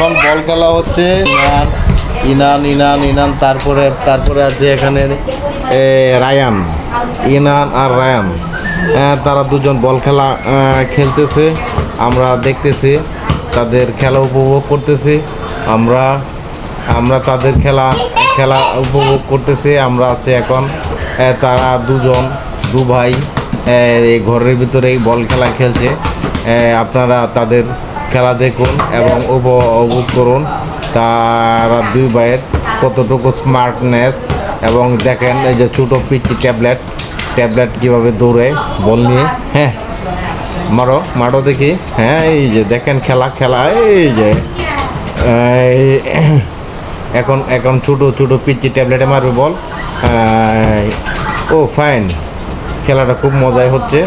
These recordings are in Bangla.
এখন বল খেলা হচ্ছে। ইনান ইনান ইনান ইনান, তারপরে তারপরে আছে এখানে রায়ান। ইনান আর রায়ান। তারা দুজন বল খেলা খেলতেছে। আমরা দেখতেছি, তাদের খেলা উপভোগ করতেছি। আমরা আমরা তাদের খেলা খেলা উপভোগ করতেছি। আমরা আছে এখন তারা দুজন দু ভাই ঘরের ভিতরেই বল খেলা খেলছে। আপনারা তাদের খেলা দেখুন এবং উপভোগ করুন। তারা দুই ভাইয়ের কতটুকু স্মার্টনেস এবং দেখেন এই যে ছোটো পিচি ট্যাবলেট ট্যাবলেট কীভাবে দৌড়ে, বল নিয়ে হ্যাঁ। মারো মারো দেখি। হ্যাঁ এই যে দেখেন খেলা খেলা, এই যে। এখন এখন ছোটো ছোটো পিচি ট্যাবলেটে মারবে বল। ও ফাইন খেলাটা খুব মজাই হচ্ছে।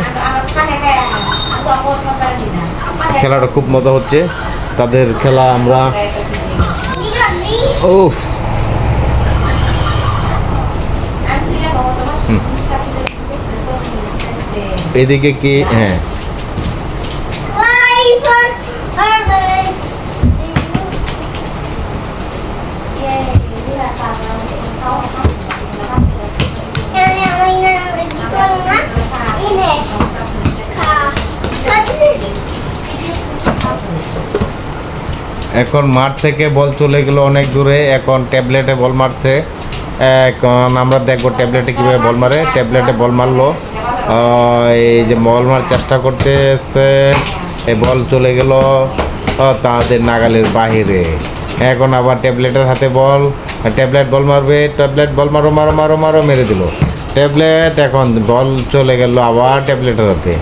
খেলাটা খুব মজা হচ্ছে। তাদের খেলা আমরা ও এদিকে কি? হ্যাঁ। এখন মাঠ থেকে বল চলে গেল অনেক দূরে, এখন ট্যাবলেটে বল মারছে। এখন আমরা দেখব ট্যাবলেটে কীভাবে বল মারে। ট্যাবলেটে বল মারলো। এই যে বল মারার চেষ্টা করতেছে। এই বল চলে গেল তাদের নাগালের বাহিরে। এখন আবার ট্যাবলেটের হাতে বল। ট্যাবলেট বল মারবে, ট্যাবলেট বল মারো মারো মারো মারো, মেরে দিল। ট্যাবলেট, এখন বল চলে গেল আবার ট্যাবলেটের হাতে।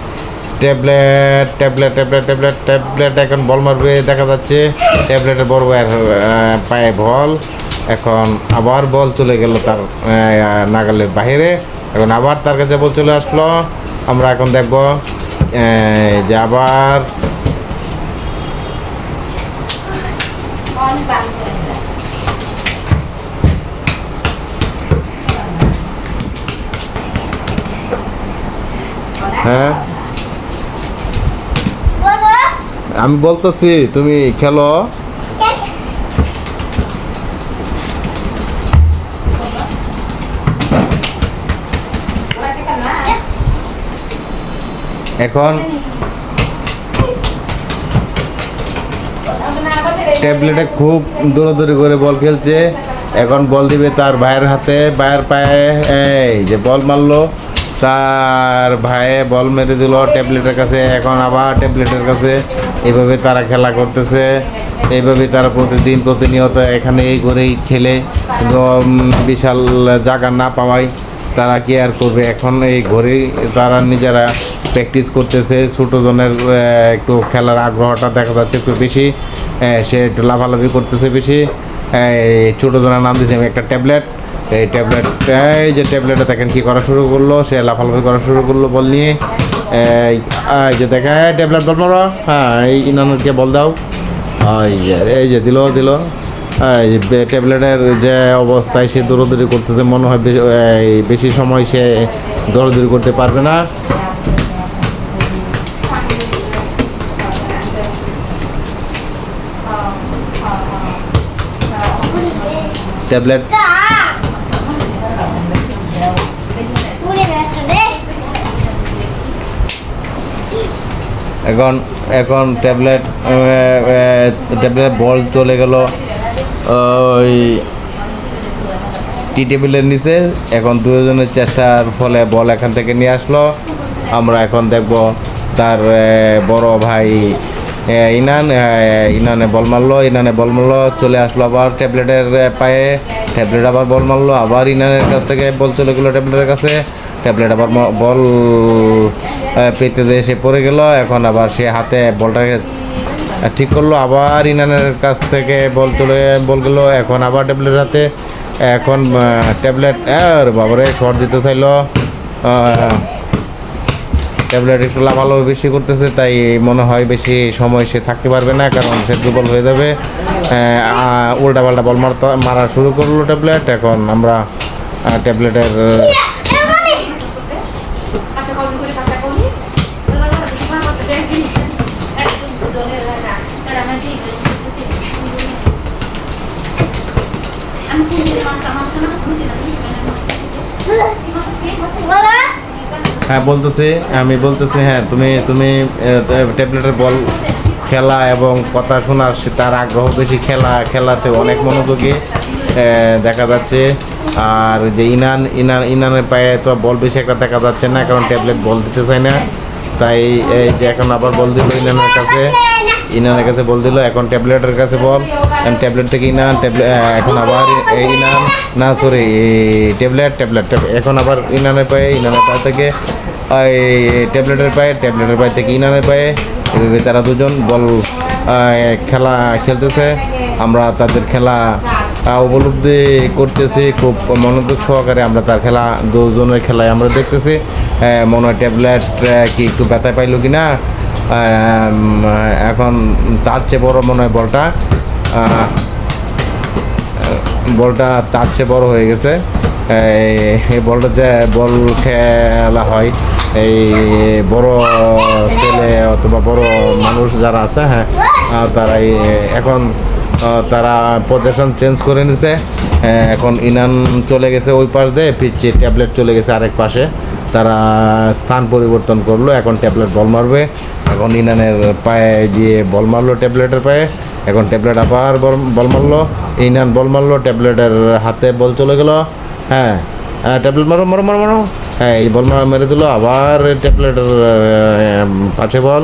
Tablet tablet tablet tablet tablet, এখন বল মারবে, দেখা যাচ্ছে ট্যাবলেটের বড় পায়ে বল। এখন আবার বল চলে গেল তার নাগালের বাইরে এখন আবার তার কাছে বল চলে আসলো। আমরা এখন দেখব যে আবার হ্যাঁ? আমি বলতেছি, তুমি খেলো। এখন ট্যাবলেটে খুব দৌড়াদৌড়ি করে বল খেলছে। এখন বল দিবে তার ভাইয়ের হাতে, ভাইয়ের পায়ে, এই যে বল মারলো, তার ভাইয়ে বল মেরে দিল ট্যাবলেটের কাছে। এখন আবার ট্যাবলেটের কাছে। এইভাবে তারা খেলা করতেছে এইভাবে তারা প্রতিদিন প্রতিনিয়ত এখানে এই ঘরেই খেলে বিশাল জায়গা না পাওয়ায় তারা কি আর করবে? এখন এই ঘরেই তারা নিজেরা প্র্যাকটিস করতেছে, ছোটো জনের একটু খেলার আগ্রহটা দেখা যাচ্ছে একটু বেশি সে একটু লাফালাফি করতেছে বেশি ছোটো জনের নাম দিয়েছে, একটা ট্যাবলেট, এই ট্যাবলেট, এই যে ট্যাবলেটে দেখেন কী করা শুরু করল, সে লাফালাফি করা শুরু করল বল নিয়ে এই যে দেখে ট্যাবলেট বল মারো। হ্যাঁ এই ইনানকে বল দাও। এই যে এই যে, দিল দিল। ট্যাবলেটের যে অবস্থায় সে দৌড়দৌড়ি করতেছে, মনে হয় বেশি সময় সে দৌড়দৌড়ি করতে পারবে না। ট্যাবলেট এখন এখন ট্যাবলেট ট্যাবলেট বল চলে গেল ওই টি টেবিলের নিচে। এখন দুজনের চেষ্টার ফলে বল এখান থেকে নিয়ে আসলো। আমরা এখন দেখব তার বড় ভাই ইনান ইনানে বল মারলো, ইনানে বল মারলো, চলে আসলো আবার ট্যাবলেটের পায়ে। ট্যাবলেট আবার বল মারলো, আবার ইনানের কাছ থেকে বল চলে গেলো ট্যাবলেটের কাছে। ট্যাবলেট আবার বল পেতে দিয়ে সে পড়ে গেল। এখন আবার সে হাতে বলটাকে ঠিক করল। আবার ইনানের কাছ থেকে বল চলে বল গেল। এখন আবার ট্যাবলেট হাতে। এখন ট্যাবলেট বাবারে শর্ট দিতে চাইলো। ট্যাবলেট একটু লাভালাভ বেশি করতেছে, তাই মনে হয় বেশি সময় সে থাকতে পারবে না, কারণ সে দুর্বল হয়ে যাবে। উল্টা পাল্টা বল মারতে মারা শুরু করল ট্যাবলেট। এখন আমরা ট্যাবলেটের হ্যাঁ বলতেছি, আমি বলতেছি হ্যাঁ তুমি তুমি ট্যাবলেটের বল খেলা এবং কথা শোনার তার আগ্রহ বেশি খেলা, খেলাতে অনেক মনোযোগী দেখা যাচ্ছে। আর যে ইনান ইনান, ইনানের পায়ে তো বল বেশি একটা দেখা যাচ্ছে না, কারণ ট্যাবলেট বল দিতে চায় না। তাই এই যে এখন আবার বল দিল ইনানের কাছে ইনানের কাছে বল দিল, এখন ট্যাবলেটের কাছে বল। ট্যাবলেট থেকে ইনান ট্যাবলেট এখন আবার ইনান, না সরি ট্যাবলেট ট্যাবলেট এখন আবার ইনানের পায়ে ইনানের পায়ে থেকে ট্যাবলেটের পায়ে ট্যাবলেটের পায়ে থেকে ইনানের পায়ে। এভাবে তারা দুজন বল খেলা খেলতেছে। আমরা তাদের খেলা উপলব্ধি করতেছি। খুব মনোযোগ সহকারে আমরা তার খেলা, দুজনের খেলায় আমরা দেখতেছি। মনে হয় ট্যাবলেট কি একটু ব্যথা পাইলো কি না এখন তার চেয়ে বড় মনে হয় বলটা বলটা তার চেয়ে বড় হয়ে গেছে। এই- বলটা যে বল খেলা হয়, এই বড় ছেলে অথবা বড় মানুষ যারা আছে হ্যাঁ তারা এখন তারা পজিশন চেঞ্জ করে নিছে এখন ইনান চলে গেছে ওই পাশ দিয়ে পিচ্ছি ট্যাবলেট চলে গেছে আরেক পাশে, তারা স্থান পরিবর্তন করল, এখন ট্যাবলেট বল মারবে, এখন ইনানের পায়ে দিয়ে বল মারলো ট্যাবলেটের পায়ে, এখন ট্যাবলেট আবার বল মারলো, ইনান বল মারলো, ট্যাবলেটের হাতে বল চলে গেল হ্যাঁ হ্যাঁ ট্যাবলেট মারো মারো মারো মারো। হ্যাঁ এই বল মেরে দিল। আবার ট্যাবলেটের পাশে বল।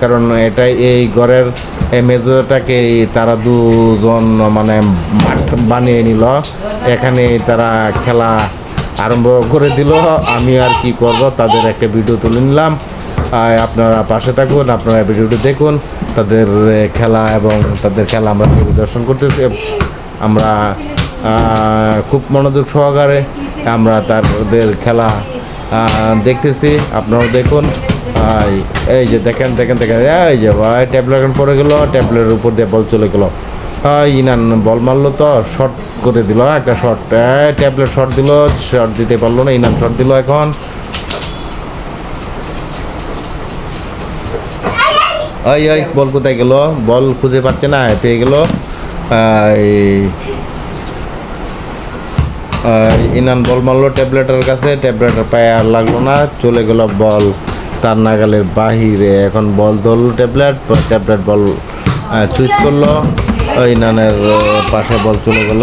কারণ এটাই এই ঘরের মেজোটাকে তারা দুজন মানে মাঠ বানিয়ে নিল। এখানে তারা খেলা আরম্ভ করে দিল। আমি আর কি করব? তাদের একটা ভিডিও তুলে নিলাম। আপনারা পাশে থাকুন, আপনারা ভিডিওটি দেখুন। তাদের খেলা এবং তাদের খেলা আমরা পরিদর্শন করতেছি। আমরা খুব মনোযোগ সহকারে আমরা তাদের খেলা দেখতেছি। আপনারাও দেখুন। এই যে দেখেন দেখেন দেখেন। এই যে ভাই, ট্যাবলেট পড়ে গেলো, ট্যাবলেটের উপর দিয়ে বল চলে গেলো। ইনান বল মারলো তো শর্ট করে দিল একটা শর্ট ট্যাবলেট শর্ট দিল শর্ট দিতে পারল না, ইনান শর্ট দিল এখন। ওই ওই বল কোথায় গেল? বল খুঁজে পাচ্ছে না, পেয়ে গেল। ইনান বল মারলো ট্যাবলেটের কাছে ট্যাবলেটের পায়ে আর লাগল না। চলে গেল বল তার নাগালের বাহিরে। এখন বল ধরলো ট্যাবলেট ট্যাবলেট বল চুজ করল। ইনানের পাশে বল চলে গেল।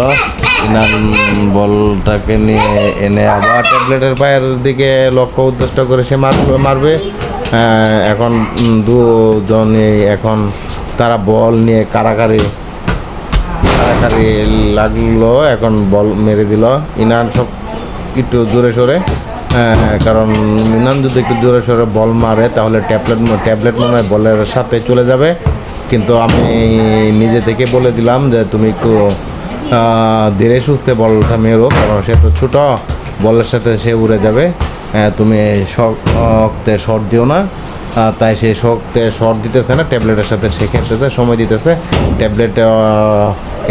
ইনান বলটাকে নিয়ে এনে আবার ট্যাবলেটের পায়ের দিকে লক্ষ্য উদ্দেশ্য করে সে মার- মারবে। এখন উম, দুজনে এখন তারা বল নিয়ে কারাকারি কারাকারি লাগল এখন বল মেরে দিল। ইনান সব একটু দূরে সরে। আহ, কারণ ইনান যদি একটু দূরে সরে বল মারে তাহলে ট্যাবলেট ট্যাবলেট মনে হয় বলের সাথে চলে যাবে। কিন্তু আমি নিজে থেকে বলে দিলাম যে তুমি একটু ধীরে সুস্থে বলটা মেরো কারণ সে তো ছোটো বলের সাথে সে উড়ে যাবে। আহ, তুমি শক্তে শর্ট দিও না। তাই সে শক্তে শর্ট দিতেছে না ট্যাবলেটের সাথে সে খেলতেছে সময় দিতেছে। ট্যাবলেট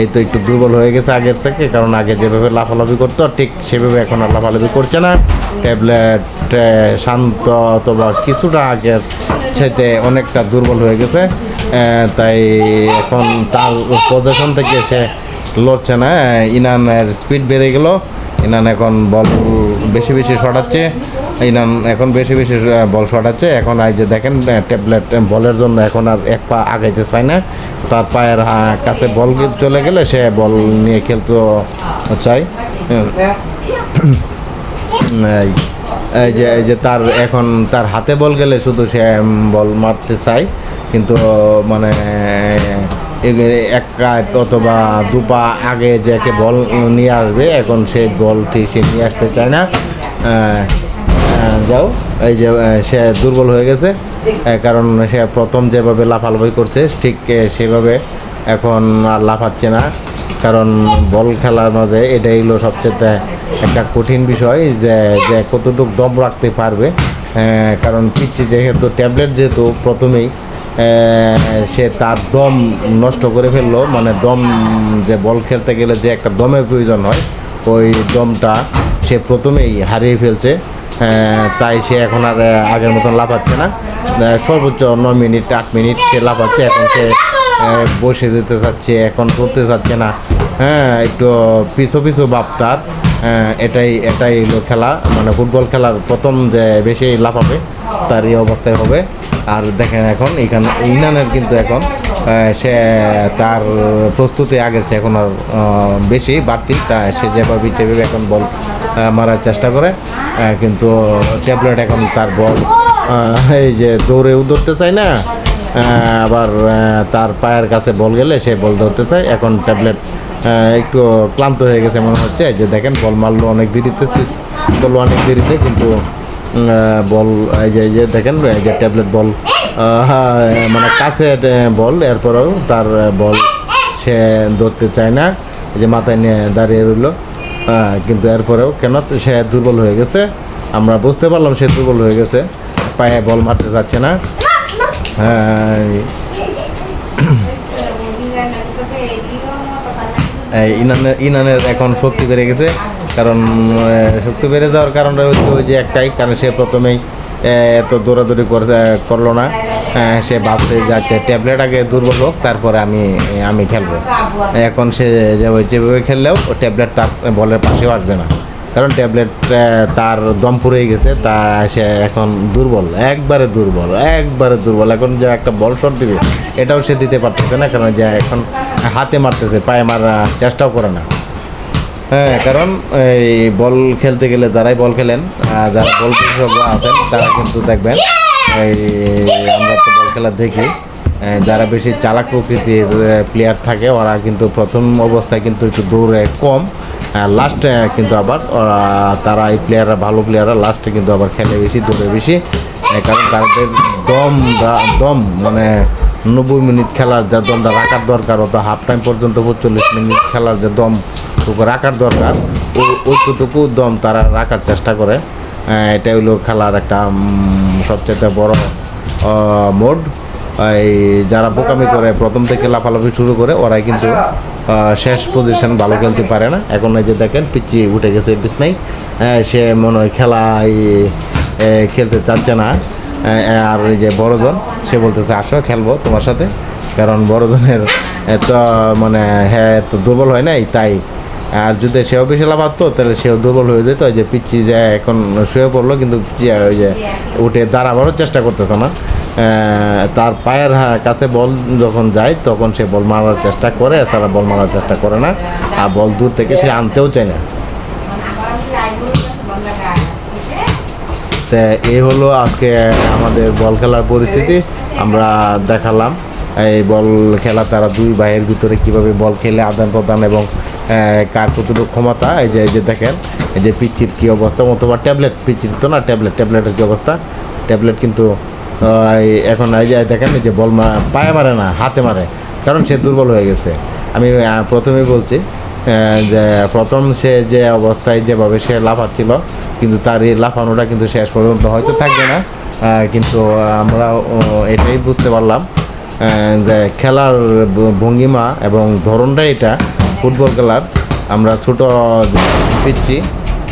এই তো একটু দুর্বল হয়ে গেছে আগের থেকে, কারণ আগে যেভাবে লাফালাফি করতো ঠিক সেভাবে এখন আর লাফালাফি করছে না। ট্যাবলেট শান্ত অথবা কিছুটা আগের চাইতে অনেকটা দুর্বল হয়ে গেছে। তাই এখন তার পজিশন থেকে সে লড়ছে না। ইনানের স্পিড বেড়ে গেল। ইনান এখন বল বেশি বেশি শটাচ্ছে ইনান এখন বেশি বেশি বল শটাচ্ছে এখন এই যে দেখেন ট্যাবলেট বলের জন্য এখন আর এক পা আগাইতে চায় না। তার পায়ের কাছে বল চলে গেলে সে বল নিয়ে খেলতে চায়। এই এই যে এই যে তার এখন তার হাতে বল গেলে শুধু সে বল মারতে চায়। কিন্তু মানে এক কাত অথবা দু পা আগে যে বল নিয়ে আসবে, এখন সে বলটি সে নিয়ে আসতে চায় না। যাও। এই যে সে দুর্বল হয়ে গেছে। কারণ সে প্রথম যেভাবে লাফালাফি করছে, ঠিক সেভাবে এখন আর লাফাচ্ছে না। কারণ বল খেলার মাঝে এটাই হলো সবচেয়ে একটা কঠিন বিষয় যে যে কতটুকু দম রাখতে পারবে। কারণ পিচ্ছি যেহেতু ট্যাবলেট, যেহেতু প্রথমেই সে তার দম নষ্ট করে ফেলল। মানে দম, যে বল খেলতে গেলে যে একটা দমের প্রয়োজন হয়, ওই দমটা সে প্রথমেই হারিয়ে ফেলছে। তাই সে এখন আর আগের মতন লাফাচ্ছে না। সর্বোচ্চ ন মিনিট, আট মিনিট সে লাফাচ্ছে, এখন সে বসে যেতে চাচ্ছে, এখন করতে চাচ্ছে না। হ্যাঁ একটু পিছু পিছু বাপ তার। এটাই এটাই খেলা। মানে ফুটবল খেলার প্রথম যে বেশি লাফাবে তার এই অবস্থায় হবে। আর দেখেন এখন, এখানে, ইনানের কিন্তু এখন সে তার প্রস্তুতি আগের সে এখন আর বেশি, বাড়তি। তা সে যেভাবে যেভাবে এখন বল মারার চেষ্টা করে। কিন্তু ট্যাবলেট এখন তার বল এই যে দৌড়েও ধরতে চায় না আবার তার পায়ের কাছে বল গেলে সে বল ধরতে চায়। এখন ট্যাবলেট একটু ক্লান্ত হয়ে গেছে মনে হচ্ছে। এই যে দেখেন বল মারলো অনেক দেরিতে সুইচ করল অনেক দেরিতে কিন্তু বল এই যে এই যে দেখেন এই যে ট্যাবলেট বল মানে কাছে বল এরপরেও তার বল সে ধরতে চায় না। এই যে মাথায় নিয়ে দাঁড়িয়ে রইল কিন্তু এরপরেও কেন সে দুর্বল হয়ে গেছে। আমরা বুঝতে পারলাম সে দুর্বল হয়ে গেছে পায়ে বল মারতে চাচ্ছে না। হ্যাঁ এই ইনানের ইনানের এখন শক্তি বেড়ে গেছে। কারণ শক্তি বেড়ে যাওয়ার কারণটা হচ্ছে ওই যে একটাই, কারণ সে প্রথমেই এত দৌড়াদৌড়ি করে করল না। সে ভাবতে যাচ্ছে ট্যাবলেট আগে দুর্বল হোক, তারপরে আমি আমি খেলব। এখন সে যেভাবে খেললেও ট্যাবলেট তার বলের পাশেও আসবে না। কারণ ট্যাবলেট তার দম পুড়ে গেছে, তা সে এখন দুর্বল, একবারে দুর্বল একবারে দুর্বল। এখন যে একটা বল শট দিবে, এটাও সে দিতে পারতেছে না, কারণ যে এখন হাতে মারতেছে, পায়ে মারার চেষ্টাও করে না। হ্যাঁ কারণ এই বল খেলতে গেলে যারাই বল খেলেন যারা বল বিশেষজ্ঞ আছেন, তারা কিন্তু দেখবেন, এই আমরা তো বল খেলা দেখি যারা বেশি চালাক প্রকৃতির প্লেয়ার থাকে, ওরা কিন্তু প্রথম অবস্থায় কিন্তু একটু দৌড়ে কম। লাস্টে কিন্তু আবার তারা এই প্লেয়াররা ভালো প্লেয়াররা লাস্টে কিন্তু আবার খেলে বেশি, দৌড়ে বেশি। কারণ তাদের দম দম মানে নব্বই মিনিট খেলার যা দমটা রাখার দরকার, অত হাফ টাইম পর্যন্ত চল্লিশ মিনিট খেলার যে দম রাখার দরকার ওইটুকু দম তারা রাখার চেষ্টা করে। এটা হলো খেলার একটা সবচেয়ে বড় মোড। এই যারা বোকামি করে, প্রথম থেকে লাফালাফি শুরু করে, ওরাই কিন্তু শেষ পজিশন ভালো খেলতে পারে না। এখন এই যে দেখেন পিচ্ছি উঠে গেছে বিছনাই সে মনে হয় খেলায় খেলতে চাচ্ছে না। আর ওই যে বড়জন সে বলতেছে, আসো, খেলব তোমার সাথে। কারণ বড়জনের এত মানে হ্যাঁ তো দুর্বল হয় নাই, তাই। আর যদি সেও বেশি লাভাতো তাহলে সেও দুর্বল হয়ে যেত। যে পিচ্ছি যে এখন শুয়ে পড়ল, কিন্তু ওই যে উঠে দাঁড়াবারও চেষ্টা করতেছে না। তার পায়ের কাছে বল যখন যায়, তখন সে বল মারার চেষ্টা করে, এছাড়া বল মারার চেষ্টা করে না। আর বল দূর থেকে সে আনতেও চায় না। তা এই হলো আজকে আমাদের বল খেলার পরিস্থিতি। আমরা দেখালাম এই বল খেলা, তারা দুই ভাইয়ের ভিতরে কীভাবে বল খেলে আদান প্রদান এবং কার কতটুকু ক্ষমতা। এই যে এই যে দেখেন, এই যে পিচির কী অবস্থা, অথবা ট্যাবলেট পিচির তো না, ট্যাবলেট, ট্যাবলেটের কী অবস্থা? ট্যাবলেট কিন্তু এখন এই যে দেখেন যে বল পায়ে মারে না হাতে মারে। কারণ সে দুর্বল হয়ে গেছে। আমি আহ, প্রথমেই বলছি যে প্রথম সে যে অবস্থায় যেভাবে সে লাফাচ্ছিল কিন্তু তার এই লাফানোটা কিন্তু শেষ পর্যন্ত হয়তো থাকবে না। কিন্তু আমরা এটাই বুঝতে পারলাম যে খেলার ভঙ্গিমা এবং ধরনটা এটা ফুটবল খেলার। আমরা ছোট পিচ্ছি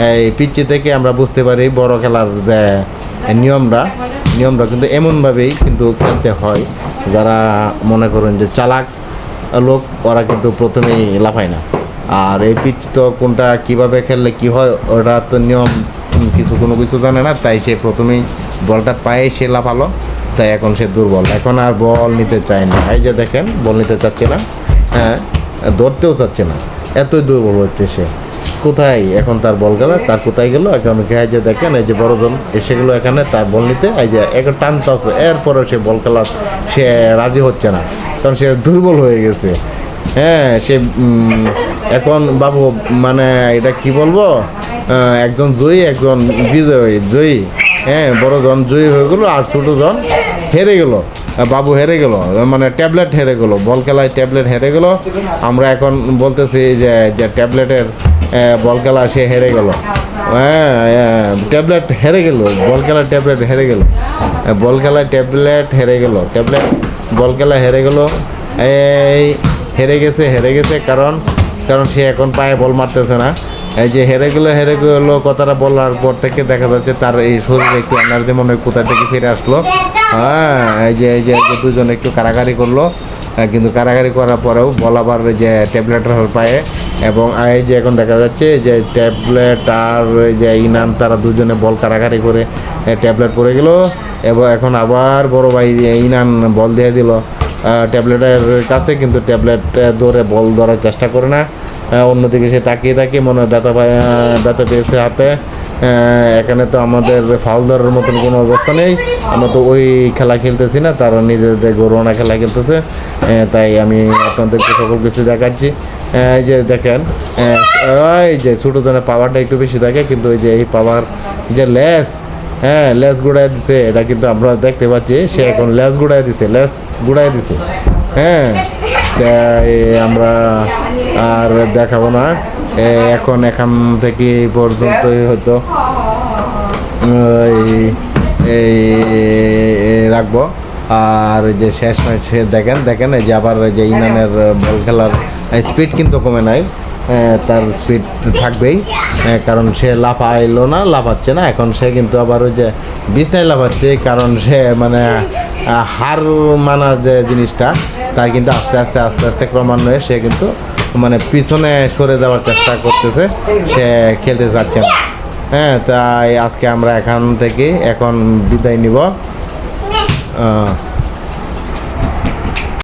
এই পিচ্ছি থেকে আমরা বুঝতে পারি বড় খেলার যে নিয়মটা। নিয়মটা কিন্তু এমনভাবেই কিন্তু খেলতে হয়। যারা মনে করেন যে চালাক লোক, ওরা কিন্তু প্রথমেই লাফায় না। আর এই পিচ তো কোনটা কীভাবে খেললে কি হয়, ওটা তো নিয়ম কিছু কোনো কিছু জানে না, তাই সে প্রথমেই বলটা পায়ে সে লাফালো, তাই এখন সে দুর্বল। এখন আর বল নিতে চায় না। এই যে দেখেন, বল নিতে চাচ্ছে না হ্যাঁ ধরতেও চাচ্ছে না। এতই দুর্বল হচ্ছে সে। কোথায়? এখন তার বল গেল, তার কোথায় গেল? এখন এই যে দেখেন, এই যে বড়জন এসে গেলো এখানে তার বল নিতে, এই যে একটা টানতে আছে। এরপরে সে বল খেলা সে রাজি হচ্ছে না, কারণ সে দুর্বল হয়ে গেছে। হ্যাঁ সে এখন বাবু মানে এটা কি বলব? একজন জয়ী, একজন বিজয়ী, জয়ী। হ্যাঁ বড়জন জয়ী হয়ে গেলো আর ছোটজন হেরে গেলো। বাবু হেরে গেল মানে ট্যাবলেট হেরে গেল, বল খেলায় ট্যাবলেট হেরে গেলো। আমরা এখন বলতেছি যে যে ট্যাবলেটের বল খেলা সে হেরে গেল। হ্যাঁ ট্যাবলেট হেরে গেল, বল খেলার ট্যাবলেট হেরে গেল। বল খেলায় ট্যাবলেট হেরে গেল ট্যাবলেট বল খেলা হেরে গেল। এই, হেরে গেছে হেরে গেছে কারণ কারণ সে এখন পায়ে বল মারতেছে না। এই যে হেরে গেলো হেরে গেলো কথাটা বলার পর থেকে দেখা যাচ্ছে তার এই শরীরে একটু এনার্জি মনে হয় কোথা থেকে ফিরে আসলো। হ্যাঁ এই যে এই যে দুজন একটু কারাকারি করল। কিন্তু কারাগারি করার পরেও বল আবার ওই যে ট্যাবলেট পায়ে এবং এই যে এখন দেখা যাচ্ছে যে ট্যাবলেট আর যে ইনাম, তারা দুজনে বল কারাগারি করে ট্যাবলেট পড়ে গেল এবং এখন আবার বড় ভাই ইনান বল দিয়ে দিল ট্যাবলেটের কাছে কিন্তু ট্যাবলেট ধরে বল ধরার চেষ্টা করে না। অন্যদিকে সে তাকিয়ে তাকিয়ে মনে হয় পায়- ব্যথা পেয়েছে হাতে। এখানে তো আমাদের ফাউল ধরার মতন কোনো অবস্থা নেই। আমরা তো ওই খেলা খেলতেছি না, তারা নিজেদের গরুনা খেলা খেলতেছে। তাই আমি আপনাদেরকে সকল কিছু দেখাচ্ছি। এই যে দেখেন ওই যে ছোটো জনের পাওয়ারটা একটু বেশি থাকে, কিন্তু ওই যে এই পাওয়ার যে লেস হ্যাঁ লেস গুড়াই দিছে, এটা কিন্তু আমরা দেখতে পাচ্ছি। সে এখন লেস গুড়ায় দিছে, লেস গুড়ায় দিছে। হ্যাঁ আমরা আর দেখাবো না। এখন এখান থেকে এই পর্যন্তই হয়তো এই এই এই রাখব। আর ওই যে শেষ ম্যাচে দেখেন দেখেন এই যে আবার ওই যে ইনানের বল খেলার স্পিড কিন্তু কমে নাই। তার স্পিড থাকবেই। কারণ সে লাফাইলো না লাফাচ্ছে না। এখন সে কিন্তু আবার ওই যে বিছনায় লাফাচ্ছে কারণ সে মানে হার মানার যে জিনিসটা তার কিন্তু আস্তে আস্তে আস্তে আস্তে ক্রমান্বয়ে সে কিন্তু মানে পিছনে সরে যাওয়ার চেষ্টা করতেছে, সে খেলতে চাচ্ছে না। হ্যাঁ তাই আজকে আমরা এখান থেকে এখন বিদায় নিব।